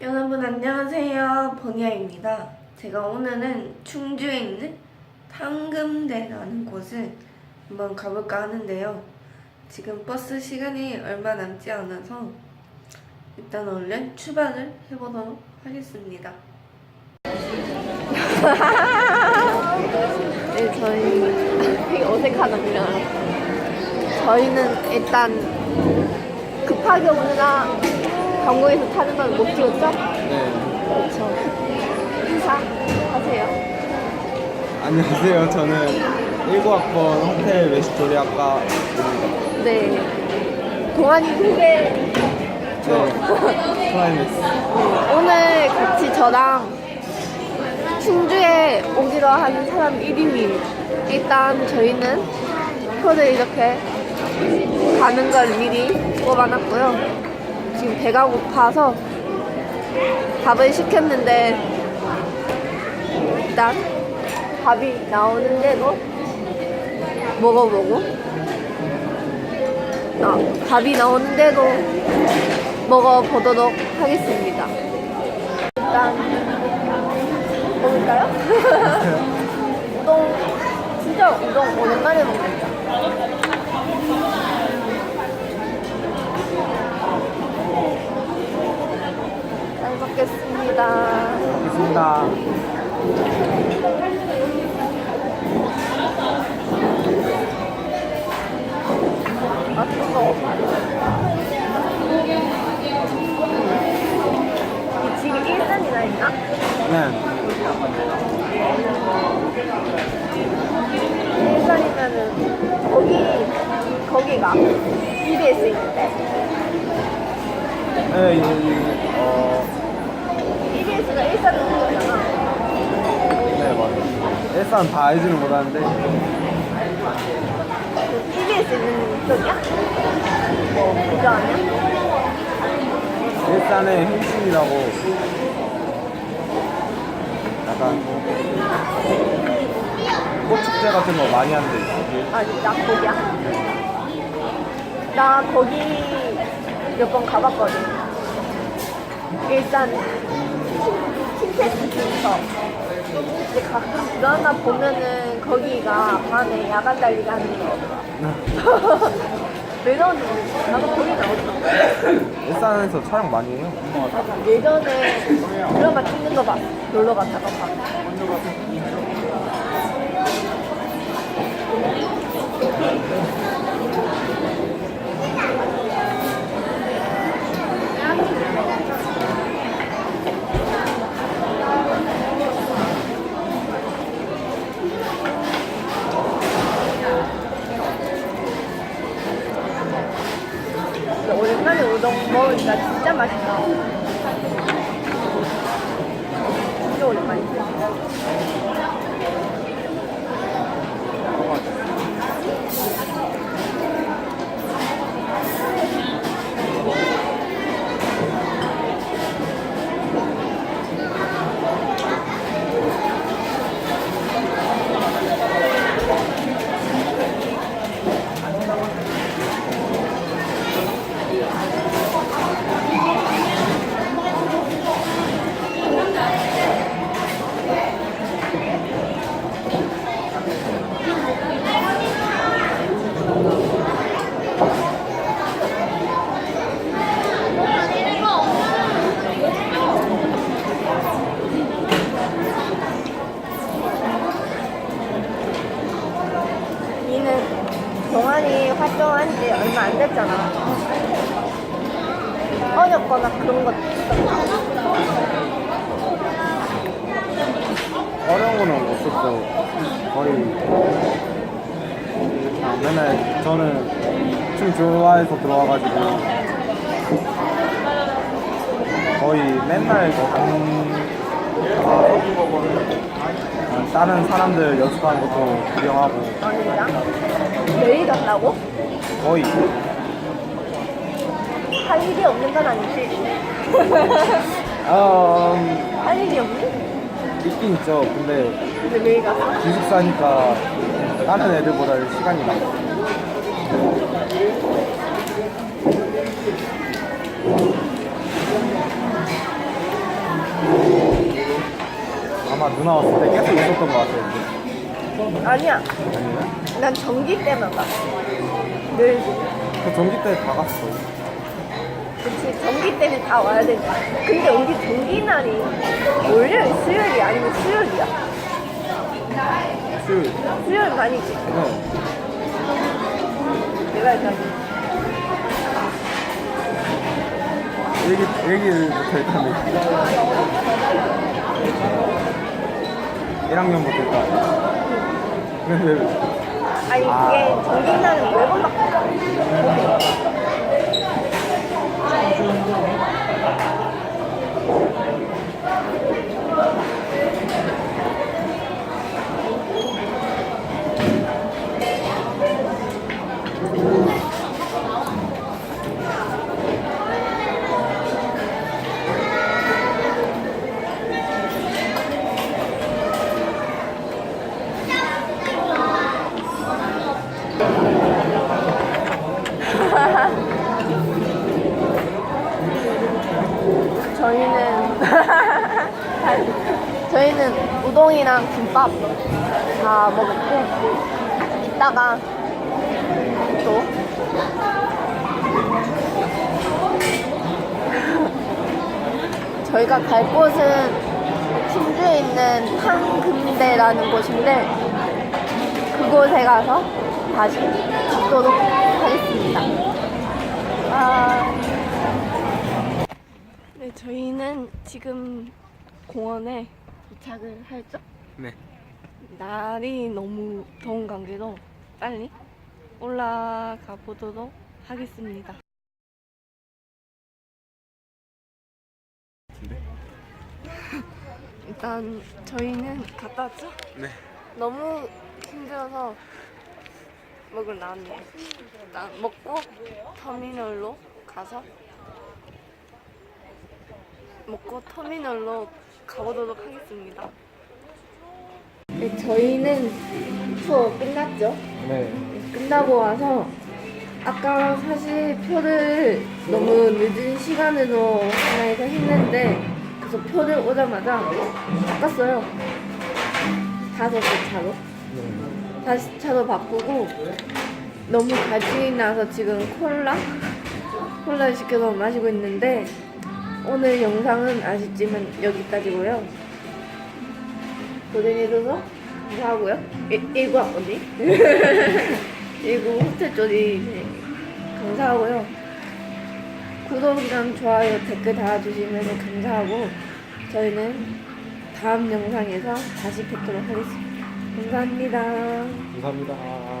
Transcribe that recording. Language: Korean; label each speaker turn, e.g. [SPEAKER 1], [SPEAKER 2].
[SPEAKER 1] 여러분 안녕하세요. 버니아입니다. 제가 오늘은 충주에 있는 탕금대라는 곳을 한번 가볼까 하는데요. 지금 버스 시간이 얼마 남지 않아서 일단 얼른 출발을 해보도록 하겠습니다. 네 저희 되게 어색하답니다. 저희는 일단 급하게 오느라 경고에서 타는 걸못 찍었죠?
[SPEAKER 2] 네.
[SPEAKER 1] 그렇죠. 인사 하세요.
[SPEAKER 2] 안녕하세요. 저는 19학번 호텔 조리학과
[SPEAKER 1] 네. 동안이 후배
[SPEAKER 2] 네. 프라이맥스.
[SPEAKER 1] 오늘 같이 저랑 충주에 오기로 하는 사람 이름이 일단 저희는 표를 이렇게 가는 걸 미리 뽑아놨고요. 지금 배가 고파서 밥을 시켰는데 일단 밥이 나오는데도 먹어보고 아, 밥이 나오는데도 먹어보도록 하겠습니다. 일단 먹을까요? 우동 진짜 우동 오랜만에 먹는다. 먹겠습니다.
[SPEAKER 2] 알겠습니다.
[SPEAKER 1] 아 뜨거. 지금 1단이나 있나?
[SPEAKER 2] 네.
[SPEAKER 1] 1단이면은 거기 거기가 EBS 있는데
[SPEAKER 2] 네, 이, 이, 어,
[SPEAKER 1] EBS가 일산 동료잖아.
[SPEAKER 2] 네, 맞아요. 일산 다 알지는 못하는데,
[SPEAKER 1] EBS 있는 쪽이야? 그거 아니야?
[SPEAKER 2] 일산의 힐신이라고 약간 꽃축제 같은 거 많이 하는 데 있어요.
[SPEAKER 1] 아 진짜 거기야? 나 거기 몇 번 가봤거든. 일단 근처. 근데 가끔 드라마 보면은 거기가 밤에 야간 달리기 하는 거. 왜 나오는지 모르겠어. 나도 거기 나오더라고.
[SPEAKER 2] 일산에서 촬영 많이 해요.
[SPEAKER 1] 맞아. 예전에 드라마 찍는 거 봐. 놀러 갔다가 봐. 근데 오랜만에 우동 먹으니까 진짜 맛있다. 진짜 오랜만이지. 니는 동안이 활동한 지 얼마 안 됐잖아. 어렵거나 그런 것?
[SPEAKER 2] 어려운 거는 없었죠. 거의 맨날 저는 춤 좋아해서 들어와가지고 거의 맨날 강 가서 다른 사람들 연습하는 것도 구경하고
[SPEAKER 1] 아? 매일 갔다고?
[SPEAKER 2] 거의
[SPEAKER 1] 할 일이 없는 건 아니지?
[SPEAKER 2] 어, 음,
[SPEAKER 1] 할 일이 없니?
[SPEAKER 2] 있긴 있죠. 근데
[SPEAKER 1] 근데 매일 갔어?
[SPEAKER 2] 기숙사니까 다른 애들보다 시간이 많아. 누나 왔을 때 계속 있었던 것 같아요.
[SPEAKER 1] 아니야. 난 전기 때만 가. 늘.
[SPEAKER 2] 저 전기 때 다 갔어요.
[SPEAKER 1] 그치, 전기 때문에 다 와야 되니까. 근데 우리 전기 날이 월요일, 수요일이 아니면 수요일이야.
[SPEAKER 2] 수요일.
[SPEAKER 1] 수요일 아니지.
[SPEAKER 2] 네.
[SPEAKER 1] 내가 일단
[SPEAKER 2] 얘기, 얘기를부터 일단 해주세요. 1학년부터 일단. 근데
[SPEAKER 1] 아니 그게 전기 날은 매번 바뀌어. 저희는 우동이랑 김밥 다 먹었고 이따가 또 저희가 갈 곳은 충주에 있는 탕금대라는 곳인데 그곳에 가서 다시 찍도록 하겠습니다. 아... 네, 저희는 지금 공원에 도착을 했죠?
[SPEAKER 2] 네.
[SPEAKER 1] 날이 너무 더운 관계로 빨리 올라가 보도록 하겠습니다. 일단 저희는 갔다 왔죠?
[SPEAKER 2] 네.
[SPEAKER 1] 너무 힘들어서 먹으러 나왔네요. 일단 먹고 터미널로 가서 먹고 터미널로 가보도록 하겠습니다. 네, 저희는 투어 끝났죠?
[SPEAKER 2] 네.
[SPEAKER 1] 끝나고 와서 아까 사실 표를 너무 늦은 시간으로 하나에서 했는데 그래서 표를 오자마자 바꿨어요. 다섯 개 차로.
[SPEAKER 2] 네.
[SPEAKER 1] 다시 차로 바꾸고 너무 갈증이 나서 지금 콜라? 콜라를 시켜서 마시고 있는데 오늘 영상은 아쉽지만 여기까지고요. 고생해줘서 감사하고요. 일- 일구 왔거니? 일구 호텔 쪽이 네, 감사하고요. 구독이랑 좋아요 댓글 달아주시면 감사하고 저희는 다음 영상에서 다시 뵙도록 하겠습니다. 감사합니다.
[SPEAKER 2] 감사합니다.